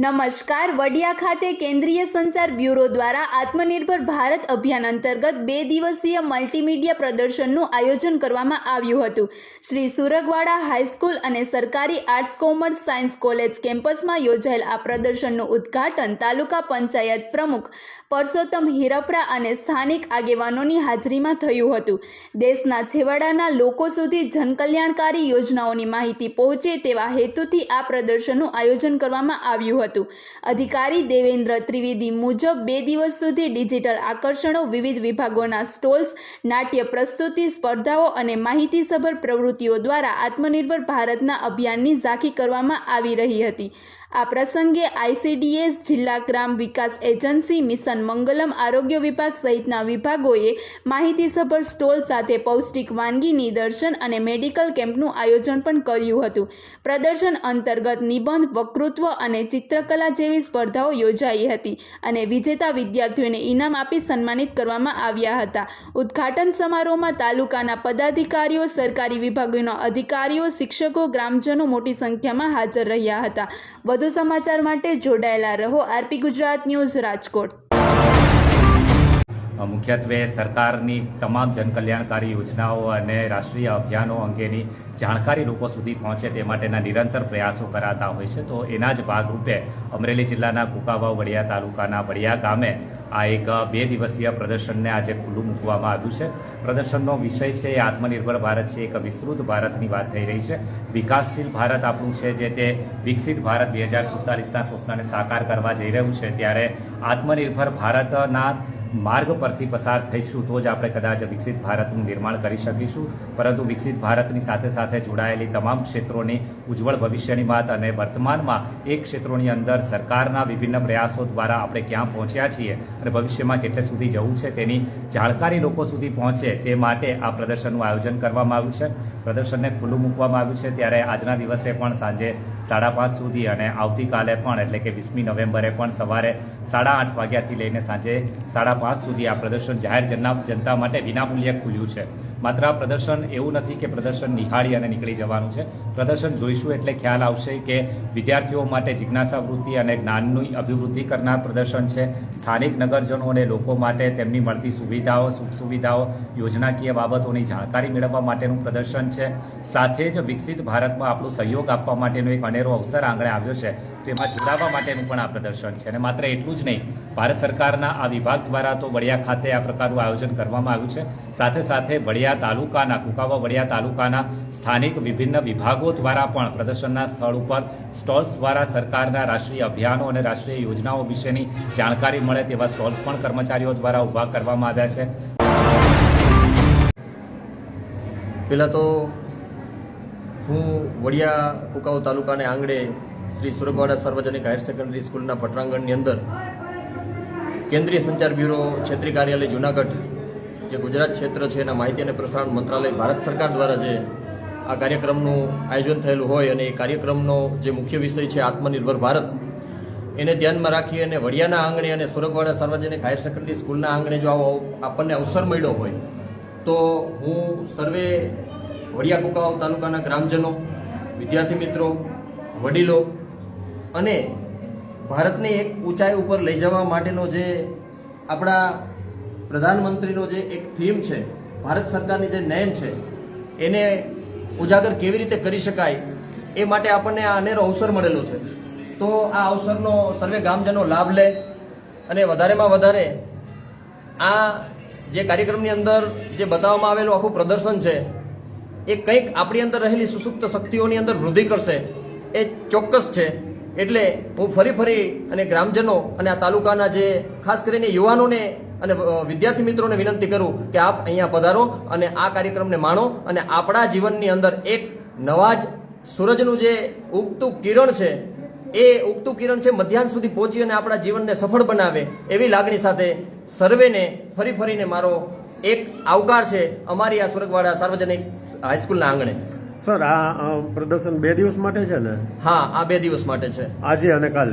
નમસ્કાર, વડિયા ખાતે કેન્દ્રીય સંચાર બ્યુરો દ્વારા આત્મનિર્ભર ભારત અભિયાન અંતર્ગત બે દિવસીય મલ્ટીમીડિયા પ્રદર્શનનું આયોજન કરવામાં આવ્યું હતું. શ્રી સુરગવાડા હાઈસ્કૂલ અને સરકારી આર્ટ્સ, કોમર્સ, સાયન્સ કોલેજ કેમ્પસમાં યોજાયેલ આ પ્રદર્શનનું ઉદ્ઘાટન તાલુકા પંચાયત પ્રમુખ પરસોત્તમ હિરપરા અને સ્થાનિક આગેવાનોની હાજરીમાં થયું હતું. દેશના છેવાડાના લોકો સુધી જનકલ્યાણકારી યોજનાઓની માહિતી પહોંચે તેવા હેતુથી આ પ્રદર્શનનું આયોજન કરવામાં આવ્યું હતું. અધિકારી દેવેન્દ્ર ત્રિવેદી મુજબ બે દિવસ સુધી ડિજિટલ આકર્ષણો વિવિધ વિભાગોના સ્ટોલ્સ, નાટ્ય પ્રસ્તુતિ, સ્પર્ધાઓ અને માહિતીસભર પ્રવૃત્તિઓ દ્વારા આત્મનિર્ભર ભારતના અભિયાનની ઝાંખી કરવામાં આવી રહી હતી. આ પ્રસંગે આઈસીડીએસ જિલ્લા ગ્રામ વિકાસ એજન્સી, મિશન મંગલમ, આરોગ્ય વિભાગ સહિતના વિભાગોએ માહિતીસભર સ્ટોલ સાથે પૌષ્ટિક વાનગી, નિદર્શન અને મેડિકલ કેમ્પનું આયોજન પણ કર્યું હતું. પ્રદર્શન અંતર્ગત નિબંધ, વક્તૃત્વ અને ચિત્રકલા જેવી સ્પર્ધાઓ યોજાઈ હતી અને વિજેતા વિદ્યાર્થીઓને ઇનામ આપી સન્માનિત કરવામાં આવ્યા હતા. ઉદ્ઘાટન સમારોહમાં તાલુકાના પદાધિકારીઓ, સરકારી વિભાગોના અધિકારીઓ, શિક્ષકો, ગ્રામજનો મોટી સંખ્યામાં હાજર રહ્યા હતા. વધુ સમાચાર માટે જોડાયેલા રહો આરપી ગુજરાત ન્યૂઝ રાજકોટ. મુખ્યત્વે સરકારની તમામ જનકલ્યાણકારી યોજનાઓ અને રાષ્ટ્રીય અભિયાનો અંગેની જાણકારી લોકો સુધી પહોંચે તે માટેના નિરંતર પ્રયાસો કરાતા હોય છે. તો એના જ ભાગરૂપે અમરેલી જિલ્લાના કુકાવાવ વડિયા તાલુકાના વડિયા ગામે આ એક બે દિવસીય પ્રદર્શનને આજે ખુલ્લું મૂકવામાં આવ્યું છે. પ્રદર્શનનો વિષય છે એ આત્મનિર્ભર ભારત છે, એક વિસ્તૃત ભારતની વાત થઈ રહી છે. વિકાસશીલ ભારત આપણું છે જે તે વિકસિત ભારત બે હજાર સુડતાલીસના સ્વપ્નને સાકાર કરવા જઈ રહ્યું છે. ત્યારે આત્મનિર્ભર ભારતના માર્ગ પરથી પસાર થઈશું તો જ આપણે કદાચ વિકસિત ભારતનું નિર્માણ કરી શકીશું. પરંતુ વિકસિત ભારતની સાથે સાથે જોડાયેલી તમામ ક્ષેત્રોની ઉજ્જવળ ભવિષ્યની વાત અને વર્તમાનમાં એ ક્ષેત્રોની અંદર સરકારના વિભિન્ન પ્રયાસો દ્વારા આપણે ક્યાં પહોંચ્યા છીએ અને ભવિષ્યમાં કેટલે સુધી જવું છે તેની જાણકારી લોકો સુધી પહોંચે તે માટે આ પ્રદર્શનનું આયોજન કરવામાં આવ્યું છે. પ્રદર્શનને ખુલ્લું મૂકવામાં આવ્યું છે. ત્યારે આજના દિવસે પણ સાંજે સાડા પાંચ સુધી અને આવતીકાલે પણ, એટલે કે વીસમી નવેમ્બરે પણ સવારે સાડા આઠ વાગ્યાથી લઈને સાંજે સાડા પાંચ સુધી આ પ્રદર્શન જાહેર જનતા માટે વિનામૂલ્યે ખુલ્યું છે. માત્ર આ પ્રદર્શન એવું નથી કે પ્રદર્શન નિહાળી અને નીકળી જવાનું છે. પ્રદર્શન જોઈશું એટલે ખ્યાલ આવશે કે વિદ્યાર્થીઓ માટે જિજ્ઞાસા વૃત્તિ અને જ્ઞાનની અભિવૃદ્ધિ કરનાર પ્રદર્શન છે. સ્થાનિક નગરજનો અને લોકો માટે તેમની મળતી સુવિધાઓ, સુખ સુવિધાઓ, યોજનાકીય બાબતોની જાણકારી મેળવવા માટેનું પ્રદર્શન છે. સાથે જ વિકસિત ભારતમાં આપણું સહયોગ આપવા માટેનો એક અનેરો અવસર આંગણે આવ્યો છે. તેમાં જોડાવા માટેનું પણ આ પ્રદર્શન છે. અને માત્ર એટલું જ નહીં, ભારત સરકારના આ વિભાગ દ્વારા તો વડિયા ખાતે આ પ્રકારનું આયોજન કરવામાં આવ્યું છે. સાથે સાથે વડિયા તાલુકાના, કુકાવા વડિયા તાલુકાના સ્થાનિક વિભિન્ન વિભાગો દ્વારા પણ પ્રદર્શનના સ્થળ ઉપર સ્ટોલ્સ દ્વારા સરકારના રાષ્ટ્રીય અભિયાનો અને રાષ્ટ્રીય યોજનાઓ વિશેની જાણકારી મળે તેવા સ્ટોલ્સ પણ કર્મચારીઓ દ્વારા ઊભા કરવામાં આવ્યા છે. પહેલાં તો હું વડિયા કુકાવ તાલુકાને આંગણે શ્રી સુરગવાડા સાર્વજનિક હાયર સેકન્ડરી સ્કૂલના પટરાંગણની અંદર કેન્દ્રીય સંચાર બ્યુરો, ક્ષેત્રીય કાર્યાલય, જુનાગઢ જે ગુજરાત ક્ષેત્ર છે એના માહિતી અને પ્રસારણ મંત્રાલય ભારત સરકાર દ્વારા જે આ કાર્યક્રમનું આયોજન થયેલું હોય અને એ કાર્યક્રમનો જે મુખ્ય વિષય છે આત્મનિર્ભર ભારત, એને ધ્યાનમાં રાખી અને વડિયાના આંગણે અને સુરગવાડા સાર્વજનિક હાયર સેકન્ડરી સ્કૂલના આંગણે જો આવો આપણને અવસર મળ્યો હોય, તો હું સર્વે વડિયા કુકાવ તાલુકાના ગ્રામજનો, વિદ્યાર્થી મિત્રો, વડીલો અને ભારતને એક ઊંચાઈ ઉપર લઈ જવા માટેનો જે આપણા પ્રધાનમંત્રીનો જે એક થીમ છે, ભારત સરકારની જે નેમ છે, એને ઉજાગર કેવી રીતે કરી શકાય, એ માટે આપણને આ અનેરો અવસર મળેલો છે. તો આ અવસરનો સર્વે ગામજનો લાભ લે અને વધારેમાં વધારે આ જે કાર્યક્રમની અંદર જે બતાવવામાં આવેલું આખું પ્રદર્શન છે, એ કંઈક આપણી અંદર રહેલી સુસુપ્ત શક્તિઓની અંદર વૃદ્ધિ કરશે, એ ચોક્કસ છે. એટલે હું ફરી ફરી અને ગ્રામજનો અને આ તાલુકાના જે ખાસ કરીને યુવાનોને અને વિદ્યાર્થી મિત્રોને વિનંતી કરું કે આપ અહીંયા પધારો અને આ કાર્યક્રમને માણો અને આપણા જીવનની અંદર એક નવા જ સૂરજનું જે ઉગતું કિરણ છે એ ઉગતું કિરણ છે મધ્યાહન સુધી પહોંચી અને આપણા જીવનને સફળ બનાવે એવી લાગણી સાથે સર્વેને ફરી ફરીને મારો એક આવકાર છે અમારી આ સુરગવાડા સાર્વજનિક હાઈસ્કૂલના આંગણે. સર આ પ્રદર્શન બે દિવસ માટે છે ને? હા આ બે દિવસ માટે છે. આજે અને કાલે.